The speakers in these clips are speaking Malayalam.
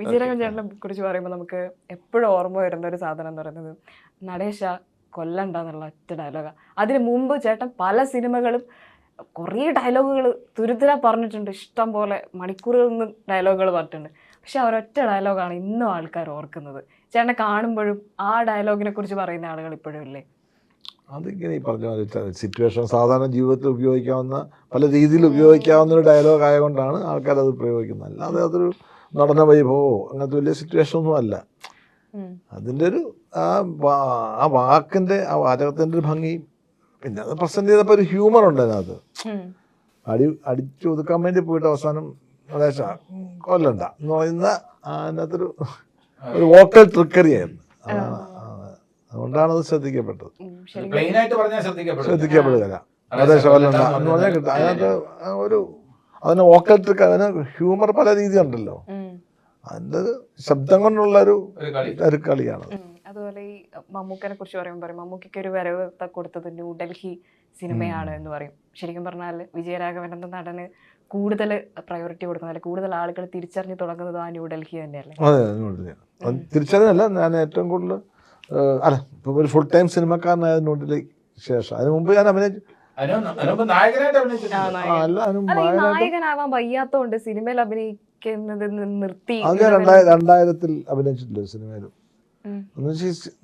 വിജയരാഘവൻ ചേട്ടനെ കുറിച്ച് പറയുമ്പോൾ നമുക്ക് എപ്പോഴും ഓർമ്മ വരുന്ന ഒരു സാധനം എന്ന് പറയുന്നത് നടേശ കൊല്ലണ്ട എന്നുള്ള ഒറ്റ ഡയലോഗാണ് അതിന് മുമ്പ് ചേട്ടൻ പല സിനിമകളും കുറേ ഡയലോഗുകൾ തുരുതുര പറഞ്ഞിട്ടുണ്ട്. ഇഷ്ടം പോലെ മണിക്കൂറുകളിൽ നിന്ന് ഡയലോഗുകൾ പറഞ്ഞിട്ടുണ്ട്. പക്ഷെ ആ ഒരൊറ്റ ഡയലോഗാണ് ഇന്നും ആൾക്കാർ ഓർക്കുന്നത്. ചേട്ടനെ കാണുമ്പോഴും ആ ഡയലോഗിനെ കുറിച്ച് പറയുന്ന ആളുകൾ ഇപ്പോഴും ഇല്ലേ? അതിങ്ങനെ ഈ പറഞ്ഞ സിറ്റുവേഷൻ സാധാരണ ജീവിതത്തിൽ ഉപയോഗിക്കാവുന്ന പല രീതിയിൽ ഉപയോഗിക്കാവുന്ന ഒരു ഡയലോഗ് ആയതുകൊണ്ടാണ് ആൾക്കാർ അത് പ്രയോഗിക്കുന്നത്. അല്ലാതെ അതൊരു നടന വൈഭവമോ അങ്ങനത്തെ വലിയ സിറ്റുവേഷൻ ഒന്നും അല്ല. അതിന്റെ ഒരു ആ ആ വാക്കിന്റെ ആ വാചകത്തിന്റെ ഒരു ഭംഗി പിന്നെ അത് പ്രസന്റ് ചെയ്തപ്പോൾ ഒരു ഹ്യൂമർ ഉണ്ട് അതിനകത്ത്. അടി അടിച്ചു ഒതുക്കാൻ വേണ്ടി പോയിട്ട് അവസാനം കൊല്ലണ്ട എന്ന് പറയുന്ന അതിനകത്തൊരു ഒരു വോക്കൽ ട്രിക്കറി ആയിരുന്നു. അതുകൊണ്ടാണ് അത് ശ്രദ്ധിക്കപ്പെട്ടത്. ശ്രദ്ധിക്കപ്പെടുക അതെ കൊല്ലണ്ട എന്ന് പറഞ്ഞാൽ കിട്ടും. അതിനകത്ത് ഒരു അതിന് വോക്കൽ ട്രിക്ക് അതിന് ഹ്യൂമർ പല രീതിയുണ്ടല്ലോ. ഉണ്ടല്ലോ അതിന്റെ ഒരു ശബ്ദം കൊണ്ടുള്ള ഒരു ഒരു കളി. ഒരു കളിയാണ്. അതുപോലെ ഈ മമ്മൂക്കനെ കുറിച്ച് പറയുമ്പോൾ പറയും മമ്മൂക്കിക്ക് ഒരു വരവ് കൊടുത്തത് ന്യൂഡൽഹി സിനിമയാണ് എന്ന് പറയും. ശരിക്കും പറഞ്ഞാൽ വിജയരാഘവൻ എന്ന നടന് കൂടുതൽ പ്രയോറിറ്റി കൊടുക്കുന്നത് അല്ലെങ്കിൽ കൂടുതൽ ആളുകൾ തിരിച്ചറിഞ്ഞു തുടങ്ങുന്നത് ആ ന്യൂഡൽഹി തന്നെയല്ലേ? അതെ ന്യൂഡൽഹി തിരിച്ചറിഞ്ഞല്ല ഞാൻ ഏറ്റവും കൂടുതൽ അല്ല ഇപ്പൊ ഒരു ഫുൾ ടൈം സിനിമക്കാരനായ ന്യൂഡൽഹി ശേഷം. അതിന് മുമ്പ് ഞാൻ അഭിനയിച്ചു നായകനാവാൻ വയ്യാത്തോണ്ട് സിനിമയിൽ അഭിനയിക്കുന്നത് നിർത്തി. അത് രണ്ടായിരത്തിൽ അഭിനയിച്ചിട്ടില്ല സിനിമയിലും.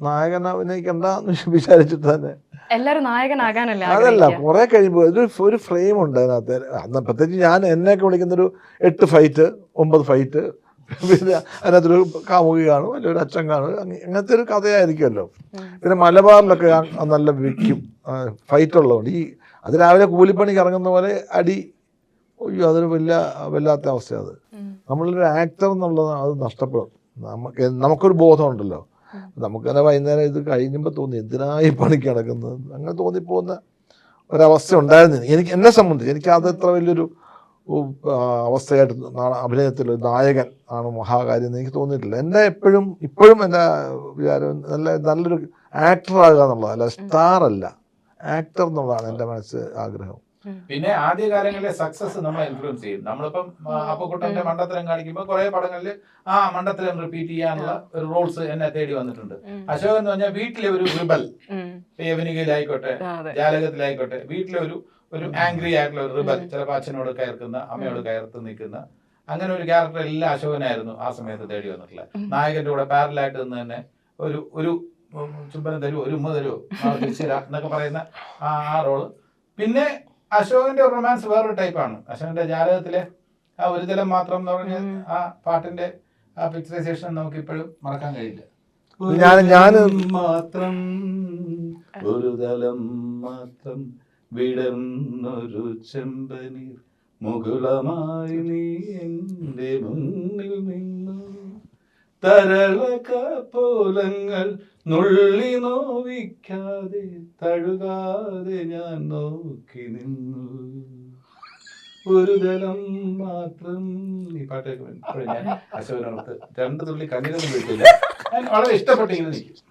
നായകൻ അഭിനയിക്കണ്ട എന്ന് വിചാരിച്ചിട്ട് തന്നെ. എല്ലാരും നായകനാകാനല്ലേ അതല്ല? കുറെ കഴിയുമ്പോൾ ഒരു ഒരു ഫ്രെയിം ഉണ്ട് അതിനകത്ത്. പ്രത്യേകിച്ച് ഞാൻ എന്നെയൊക്കെ വിളിക്കുന്നൊരു എട്ട് ഫൈറ്റ് ഒമ്പത് ഫൈറ്റ് പിന്നെ അതിനകത്തൊരു കാമുകി കാണും അല്ലെങ്കിൽ ഒരു അച്ഛൻ കാണും. അങ്ങ- അങ്ങനത്തെ ഒരു കഥയായിരിക്കുമല്ലോ. പിന്നെ മലബാറിലൊക്കെ നല്ല വിൽക്കും. ഫൈറ്റ് ഉള്ളതുകൊണ്ട്. ഈ അത് രാവിലെ കൂലിപ്പണിക്ക് ഇറങ്ങുന്ന പോലെ അടി അയ്യോ അതൊരു വലിയ വല്ലാത്ത അവസ്ഥയാണ് അത്. നമ്മളൊരു ആക്ടർ എന്നുള്ളത് അത് നഷ്ടപ്പെടും. നമുക്ക് നമുക്കൊരു ബോധമുണ്ടല്ലോ. നമുക്ക് തന്നെ വൈകുന്നേരം ഇത് കഴിയുമ്പോൾ തോന്നി എന്തിനായി പണിക്ക് കിടക്കുന്നത് അങ്ങനെ തോന്നിപ്പോകുന്ന ഒരവസ്ഥ ഉണ്ടായിരുന്നു എനിക്ക് എന്നെ സംബന്ധിച്ച് എനിക്ക് അത് എത്ര വലിയൊരു അവസ്ഥയായിട്ട് അഭിനയത്തിൽ ഒരു നായകൻ ആണ് മഹാകാര്യം എന്ന് എനിക്ക് തോന്നിയിട്ടില്ല. എന്റെ എപ്പോഴും ഇപ്പോഴും എന്റെ വിചാരം നല്ല നല്ലൊരു ആക്ടർ ആകുക എന്നുള്ളത് അല്ല സ്റ്റാർ അല്ല ആക്ടർ എന്നുള്ളതാണ് എന്റെ മനസ്സ് ആഗ്രഹം. പിന്നെ ആദ്യ കാലങ്ങളിലെ സക്സസ് നമ്മളെ ഇൻഫ്ലുവൻസ് ചെയ്യും. നമ്മളിപ്പം അപ്പക്കുട്ടന്റെ മണ്ടത്തരം കാണിക്കുമ്പോൾ കുറെ പടങ്ങളിൽ ആ മണ്ടത്തരം റിപ്പീറ്റ് ചെയ്യാനുള്ള ഒരു റോൾസ് എന്നെ തേടി വന്നിട്ടുണ്ട്. അശോകൻ അശോക് എന്ന് പറഞ്ഞാൽ വീട്ടിലെ ഒരു റിബൽ. യവനികയിലായിക്കോട്ടെ ജാലകത്തിലായിക്കോട്ടെ വീട്ടിലെ ഒരു ഒരു ആംഗ്രി ആയിട്ടുള്ള ഒരു റിബൽ ചിലപ്പോൾ അച്ഛനോട് കയർക്കുന്ന അമ്മയോട് കയർത്ത് നിൽക്കുന്ന. അങ്ങനെ ഒരു ക്യാരക്ടർ എല്ലാ അശോകനായിരുന്നു ആ സമയത്ത് തേടി വന്നിട്ടുള്ളത് നായകന്റെ കൂടെ പാരലായിട്ട് നിന്ന് തന്നെ ഒരു ഒരു ചുംബനം തരുമോ ഒരു ഉമ്മ തരുമോ നാളെ തിരിച്ചു എന്നൊക്കെ പറയുന്ന ആ ആ റോൾ പിന്നെ അശോകന്റെ റൊമാൻസ് വേറൊരു ടൈപ്പാണ് അശോകന്റെ ജാലകത്തിലെ ആ ഒരു തലം മാത്രം എന്ന് പറഞ്ഞ ആ പാട്ടിന്റെ ആ പിക്ചറൈസേഷൻ നമുക്ക് ഇപ്പോഴും മറക്കാൻ കഴിയില്ല. ഞാൻ ഞാൻ മാത്രം ഒരു തലം മാത്രം വിടർന്നൊരു ചെമ്പനീർ മുകുളമായി നീ എന്റെ മുന്നിൽ നിന്നു. തരളകപോലങ്ങൾ നുള്ളി നോവിക്കാതെ തഴുകാതെ ഞാൻ നോക്കി നിന്നു. ഒരു ജലം മാത്രം ഈ പാട്ടൊക്കെ ഞാൻ അശോകനോർത്ത് രണ്ട് തുള്ളി കണ്ണീരൊന്നും വീട്ടില്ല വളരെ ഇഷ്ടപ്പെട്ടിങ്ങനെ നിൽക്കും.